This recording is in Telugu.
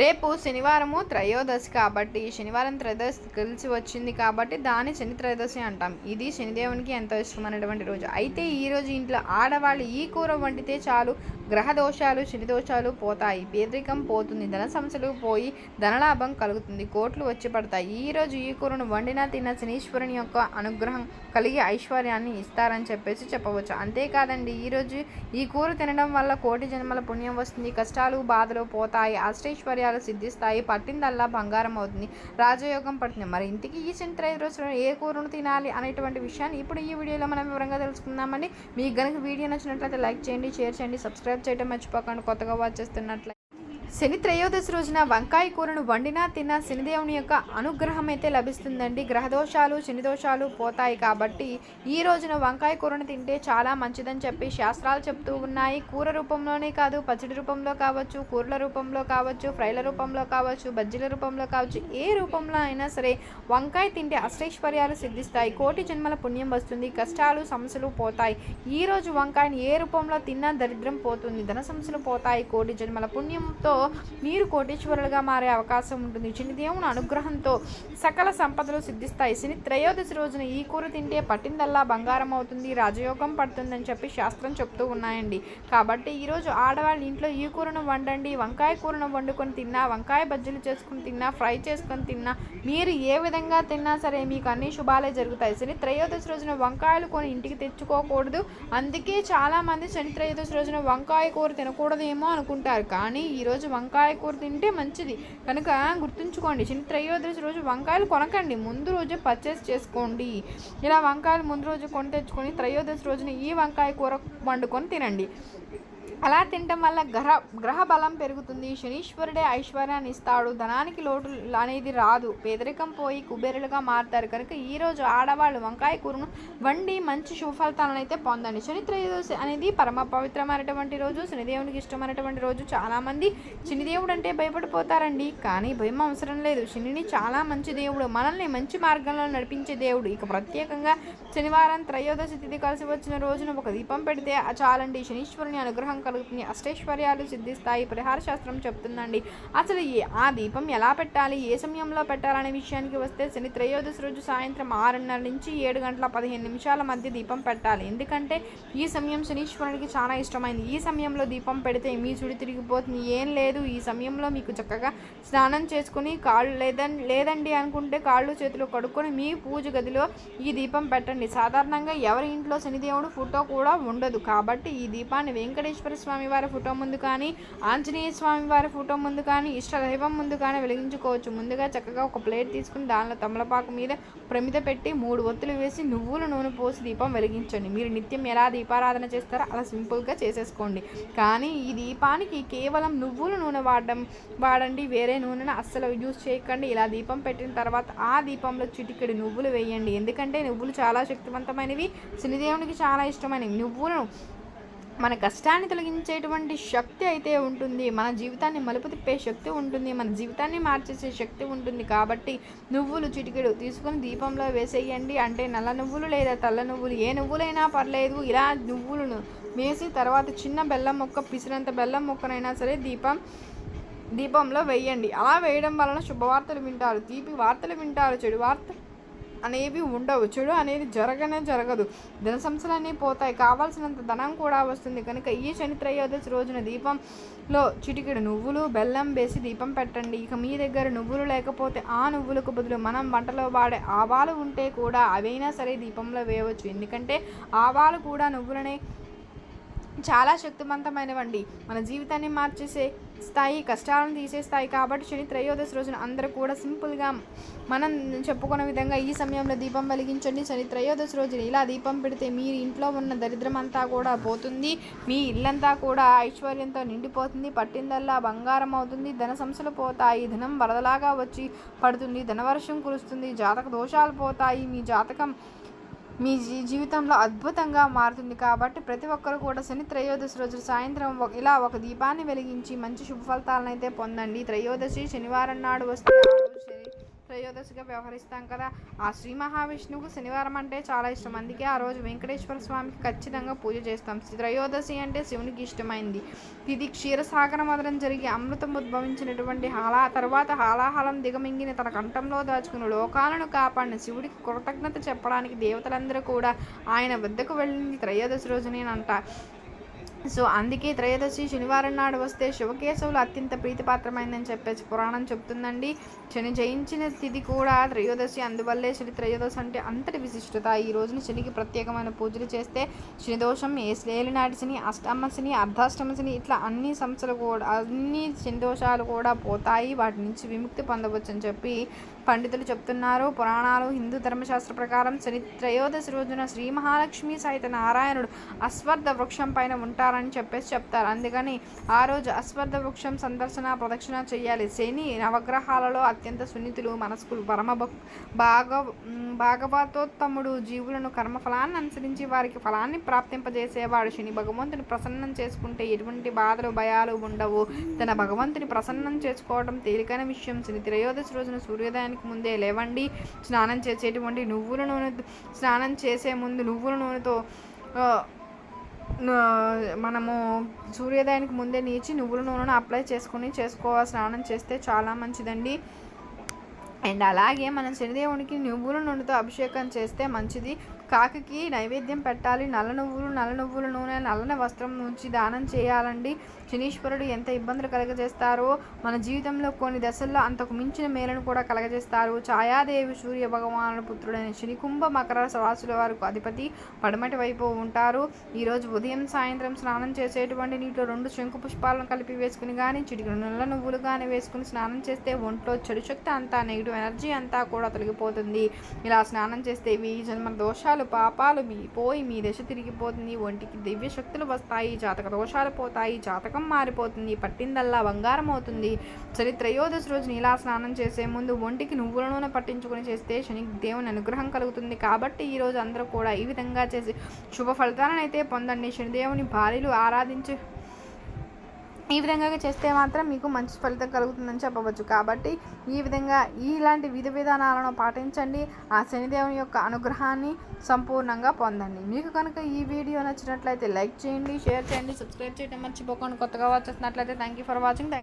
రేపు శనివారము త్రయోదశి కాబట్టి శనివారం త్రయోదశి కలిసి వచ్చింది కాబట్టి దాన్ని శని త్రయోదశి అంటాం. ఇది శనిదేవునికి ఎంతో ఇష్టమైనటువంటి రోజు. అయితే ఈ రోజు ఇంట్లో ఆడవాళ్ళు ఈ కూర వండితే చాలు గ్రహ దోషాలు శని దోషాలు పోతాయి. పేదరికం పోతుంది ధన సమస్యలు పోయి ధనలాభం కలుగుతుంది కోట్లు వచ్చి పడతాయి. ఈ రోజు ఈ కూరను వండినా తిన్న శనీశ్వరుని యొక్క అనుగ్రహం కలిగి ఐశ్వర్యాన్ని ఇస్తారని చెప్పేసి చెప్పవచ్చు. అంతేకాదండి ఈరోజు ఈ కూర తినడం వల్ల కోటి జన్మల పుణ్యం వస్తుంది కష్టాలు బాధలు పోతాయి ఐశ్వర్యాలు సిద్ధిస్తాయి పట్టిందల్లా బంగారం అవుతుంది. రాజయోగం పడుతుంది. మరి ఇంటికి ఈ శని రోజులో ఏ కూరను తినాలి అనేటువంటి విషయాన్ని ఇప్పుడు ఈ వీడియోలో మనం వివరంగా తెలుసుకుందామండి. మీకు కనుక వీడియో నచ్చినట్లయితే లైక్ చేయండి షేర్ చేయండి సబ్స్క్రైబ్ చేయడం మర్చిపోకండి. కొత్తగా వాచ్ చేస్తున్నట్లయితే శని త్రయోదశి రోజున వంకాయ కూరను వండినా తిన్నా శనిదేవుని యొక్క అనుగ్రహం అయితే లభిస్తుందండి. గ్రహదోషాలు శనిదోషాలు పోతాయి కాబట్టి ఈ రోజున వంకాయ కూరను తింటే చాలా మంచిదని చెప్పి శాస్త్రాలు చెప్తూ ఉన్నాయి. కూర రూపంలోనే కాదు పచ్చడి రూపంలో కావచ్చు కూరల రూపంలో కావచ్చు ఫ్రైల రూపంలో కావచ్చు బజ్జీల రూపంలో కావచ్చు ఏ రూపంలో అయినా సరే వంకాయ తింటే అష్టైశ్వర్యాలు సిద్ధిస్తాయి. కోటి జన్మల పుణ్యం వస్తుంది కష్టాలు సమస్యలు పోతాయి. ఈ రోజు వంకాయని ఏ రూపంలో తిన్నా దరిద్రం పోతుంది ధన సమస్యలు పోతాయి. కోటి జన్మల పుణ్యంతో మీరు కోటీశ్వరులుగా మారే అవకాశం ఉంటుంది. శనిదేవుని అనుగ్రహంతో సకల సంపదలు సిద్ధిస్తాయి. శని త్రయోదశి రోజున ఈ కూర తింటే పట్టిందల్లా బంగారం అవుతుంది రాజయోగం పడుతుందని చెప్పి శాస్త్రం చెప్తూ ఉన్నాయండి. కాబట్టి ఈరోజు ఆడవాళ్ళ ఇంట్లో ఈ కూరను వండండి వంకాయ కూరను వండుకొని తిన్నా వంకాయ బజ్జీలు చేసుకుని తిన్నా ఫ్రై చేసుకొని తిన్నా మీరు ఏ విధంగా తిన్నా సరే మీకు అన్ని శుభాలే జరుగుతాయి. శని త్రయోదశి రోజున వంకాయలు కొని ఇంటికి తెచ్చుకోకూడదు. అందుకే చాలామంది శని త్రయోదశి రోజున వంకాయ కూర తినకూడదేమో అనుకుంటారు. కానీ ఈరోజు వంకాయ కూర తింటే మంచిది. కనుక గుర్తుంచుకోండి చిన్న త్రయోదశి రోజు వంకాయలు కొనకండి. ముందు రోజే పర్చేస్ చేసుకోండి. ఇలా వంకాయలు ముందు రోజు కొని తెచ్చుకొని త్రయోదశి రోజున ఈ వంకాయ కూర వండుకొని తినండి. అలా తినటం వల్ల గ్రహ గ్రహ బలం పెరుగుతుంది. శనీశ్వరుడే ఐశ్వర్యాన్ని ఇస్తాడు. ధనానికి లోటు అనేది రాదు. పేదరికం పోయి కుబేరులుగా మారుతారు. కనుక ఈరోజు ఆడవాళ్ళు వంకాయ కూరను వండి మంచి సుఫలితాలను అయితే పొందండి. శని త్రయోదశి అనేది పరమ పవిత్రమైనటువంటి రోజు. శనిదేవునికి ఇష్టమైనటువంటి రోజు. చాలామంది శనిదేవుడు అంటే భయపడిపోతారండి. కానీ భయం అవసరం లేదు. శనిని చాలా మంచి దేవుడు. మనల్ని మంచి మార్గంలో నడిపించే దేవుడు. ఇక ప్రత్యేకంగా శనివారం త్రయోదశి తిథి కలిసి వచ్చిన రోజున ఒక దీపం పెడితే చాలండి. శనీశ్వరుని అనుగ్రహం కలుగుతుంది. అష్టైశ్వర్యాలు సిద్ధిస్తాయి. పరిహార శాస్త్రం చెప్తుందండి. అసలు ఆ దీపం ఎలా పెట్టాలి? ఏ సమయంలో పెట్టాలనే విషయానికి వస్తే శని త్రయోదశి రోజు సాయంత్రం ఆరున్నర నుంచి ఏడు గంటల పదిహేను నిమిషాల మధ్య దీపం పెట్టాలి. ఎందుకంటే ఈ సమయం శనీశ్వరునికి చాలా ఇష్టమైంది. ఈ సమయంలో దీపం పెడితే మీ చుడి తిరిగిపోతుంది. ఏం లేదు. ఈ సమయంలో మీకు చక్కగా స్నానం చేసుకుని కాళ్ళు లేదని లేదండి అనుకుంటే కాళ్ళు చేతులు కడుక్కొని మీ పూజ గదిలో ఈ దీపం పెట్టండి. సాధారణంగా ఎవరి ఇంట్లో శనిదేవుడు ఫోటో కూడా ఉండదు. కాబట్టి ఈ దీపాన్ని వెంకటేశ్వర స్వామి వారి ఫోటో ముందు కానీ ఆంజనేయ స్వామి వారి ఫోటో ముందు కానీ ఇష్టదైవం ముందు కానీ వెలిగించుకోవచ్చు. ముందుగా చక్కగా ఒక ప్లేట్ తీసుకుని దానిలో తమలపాకు మీద ప్రమిద పెట్టి మూడు ఒత్తులు వేసి నువ్వుల నూనె పోసి దీపం వెలిగించండి. మీరు నిత్యం ఎలా దీపారాధన చేస్తారో అలా సింపుల్గా చేసేసుకోండి. కానీ ఈ దీపానికి కేవలం నువ్వుల నూనె వాడడం వాడండి. వేరే నూనెను అస్సలు యూజ్ చేయకండి. ఇలా దీపం పెట్టిన తర్వాత ఆ దీపంలో చిటికెడు నువ్వులు వేయండి. ఎందుకంటే నువ్వులు చాలా శక్తివంతమైనవి. శనిదేవునికి చాలా ఇష్టమైనవి. నువ్వులను మన కష్టాన్ని తొలగించేటువంటి శక్తి అయితే ఉంటుంది మన జీవితాన్ని మలుపు తిప్పే శక్తి ఉంటుంది మన జీవితాన్ని మార్చేసే శక్తి ఉంటుంది. కాబట్టి నువ్వులు చిటికెడు తీసుకొని దీపంలో వేసేయండి. అంటే నల్ల నువ్వులు లేదా తల్ల నువ్వులు ఏ నువ్వులైనా పర్లేదు. ఇలా నువ్వులను వేసి తర్వాత చిన్న బెల్లం మొక్క పిసినంత బెల్లం మొక్కనైనా సరే దీపం దీపంలో వేయండి. అలా వేయడం వలన శుభవార్తలు వింటారు తీపి వార్తలు వింటారు చెడు వార్త అనేవి ఉండవు. చెడు అనేది జరగనే జరగదు. ధన సంస్థలు పోతాయి. కావాల్సినంత ధనం కూడా వస్తుంది. కనుక ఈ శని త్రయోదశి రోజున దీపంలో చిటికెడు నువ్వులు బెల్లం వేసి దీపం పెట్టండి. ఇక మీ దగ్గర నువ్వులు లేకపోతే ఆ నువ్వులకు బదులు మనం వంటలో వాడే ఆవాలు ఉంటే కూడా అవైనా సరే దీపంలో వేయవచ్చు. ఎందుకంటే ఆవాలు కూడా నువ్వులనే చాలా శక్తివంతమైనవండి. మన జీవితాన్ని మార్చేసే స్థాయి కష్టాలను తీసేస్తాయి కాబట్టి శని త్రయోదశి రోజున అందరూ కూడా సింపుల్గా మనం చెప్పుకున్న విధంగా ఈ సమయంలో దీపం వెలిగించండి. శని త్రయోదశి రోజున ఇలా దీపం పెడితే మీరు ఇంట్లో ఉన్న దరిద్రం అంతా కూడా పోతుంది. మీ ఇల్లంతా కూడా ఐశ్వర్యంతో నిండిపోతుంది. పట్టిందల్లా బంగారం అవుతుంది. ధన సంస్థలు పోతాయి. ధనం వరదలాగా వచ్చి పడుతుంది. ధనవర్షం కురుస్తుంది. జాతక దోషాలు పోతాయి. మీ జాతకం మీ జీ జీవితంలో అద్భుతంగా మారుతుంది కాబట్టి ప్రతి ఒక్కరు కూడా శని త్రయోదశి రోజు సాయంత్రం ఇలా ఒక దీపాన్ని వెలిగించి మంచి శుభ ఫలితాలను అయితే పొందండి. త్రయోదశి శనివారం నాడు వస్తే త్రయోదశిగా వ్యవహరిస్తాం కదా. ఆ శ్రీ మహావిష్ణువుకు శనివారం అంటే చాలా ఇష్టం. అందుకే ఆ రోజు వెంకటేశ్వర స్వామికి ఖచ్చితంగా పూజ చేస్తాం. త్రయోదశి అంటే శివునికి ఇష్టమైంది. ఇది క్షీరసాగర మదనం జరిగి అమృతం ఉద్భవించినటువంటి హాలా తర్వాత హాలాహలం దిగమింగిన తన కంఠంలో దాచుకున్న లోకాలను కాపాడిన శివుడికి కృతజ్ఞత చెప్పడానికి దేవతలందరూ కూడా ఆయన వద్దకు వెళ్ళింది త్రయోదశి రోజునేనంట. సో అందుకే త్రయోదశి శనివారం నాడు వస్తే శివకేశవులు అత్యంత ప్రీతిపాత్రమైందని చెప్పేసి పురాణం చెప్తుందండి. శని జయించిన తిథి కూడా త్రయోదశి. అందువల్లే శని త్రయోదశి అంటే అంతటి విశిష్టత. ఈ రోజున శనికి ప్రత్యేకమైన పూజలు చేస్తే శనిదోషం ఏ నాటి శని అష్టమ శని అర్ధాష్టమ శని ఇట్లా అన్ని సమస్యలు కూడా అన్ని శని దోషాలు కూడా పోతాయి. వాటి నుంచి విముక్తి పొందవచ్చు అని చెప్పి పండితులు చెప్తున్నారు. పురాణాలు హిందూ ధర్మశాస్త్ర ప్రకారం శని త్రయోదశి రోజున శ్రీ మహాలక్ష్మి సహిత నారాయణుడు అశ్వర్థ వృక్షం పైన ఉంటారని చెప్పేసి చెప్తారు. అందుకని ఆ రోజు అశ్వర్థ వృక్షం సందర్శన ప్రదక్షిణ చేయాలి. శని నవగ్రహాలలో అత్యంత సున్నితులు మనస్కులు పరమ భాగ భాగవతోత్తముడు. జీవులను కర్మఫలాన్ని అనుసరించి వారికి ఫలాన్ని ప్రాప్తింపజేసేవాడు. శని భగవంతుని ప్రసన్నం చేసుకుంటే ఎటువంటి బాధలు భయాలు ఉండవు. తన భగవంతుని ప్రసన్నం చేసుకోవడం తేలికైన విషయం. శని త్రయోదశి రోజున సూర్యోదయానికి ముందే లేవండి స్నానం చేసేటువంటి నువ్వుల నూనె స్నానం చేసే ముందు నువ్వుల నూనెతో మనము సూర్యోదయానికి ముందే నీచి నువ్వుల నూనెను అప్లై చేసుకుని చేసుకోవాలి స్నానం చేస్తే చాలా మంచిదండి. అండ్ అలాగే మనం శనిదేవునికి నువ్వుల నూనెతో అభిషేకం చేస్తే మంచిది. కాకి నైవేద్యం పెట్టాలి. నల్ల నువ్వులు నల్ల నువ్వుల నూనె నల్లని వస్త్రం నుంచి దానం చేయాలండి. శనీశ్వరుడు ఎంత ఇబ్బందులు కలగజేస్తారో మన జీవితంలో కొన్ని దశల్లో అంతకు మించిన మేలను కూడా కలగజేస్తారు. ఛాయాదేవి సూర్య భగవాను పుత్రుడైన శనికుంభ మకర రాశుల వారికి అధిపతి పడమటి వైపు ఉంటారు. ఈరోజు ఉదయం సాయంత్రం స్నానం చేసేటువంటి నీటిలో రెండు శంకు పుష్పాలను కలిపి వేసుకుని కానీ చిటికి నల్ల నువ్వులు కానీ వేసుకుని స్నానం చేస్తే ఒంట్లో చెడు శక్తి అంతా నెగిటివ్ ఎనర్జీ అంతా కూడా తొలగిపోతుంది. ఇలా స్నానం చేస్తే ఈ జన్మ దోషాలు పాపాలు మీ పోయి మీ దశ తిరిగిపోతుంది. ఒంటికి దివ్య శక్తులు వస్తాయి జాతక దోషాలు పోతాయి జాతకం మారిపోతుంది పట్టిందల్లా బంగారం అవుతుంది. సరి త్రయోదశి రోజున ఇలా స్నానం చేసే ముందు ఒంటికి నువ్వుల నూనె పట్టించుకొని చేస్తే శని దేవుని అనుగ్రహం కలుగుతుంది. కాబట్టి ఈ రోజు అందరూ కూడా ఈ విధంగా చేసి శుభ ఫలితాలను అయితే పొందండి. శనిదేవుని భార్యలు ఆరాధించి ఈ విధంగా చేస్తే మాత్రం మీకు మంచి ఫలితం కలుగుతుందని చెప్పవచ్చు. కాబట్టి ఈ విధంగా ఇలాంటి విధి విధానాలను పాటించండి. ఆ శనిదేవుని యొక్క అనుగ్రహాన్ని సంపూర్ణంగా పొందండి. మీకు కనుక ఈ వీడియో నచ్చినట్లయితే లైక్ చేయండి షేర్ చేయండి సబ్స్క్రైబ్ చేయడం మర్చిపోకండి. కొత్తగా వచ్చేసినట్లయితే థ్యాంక్ యూ ఫర్ వాచింగ్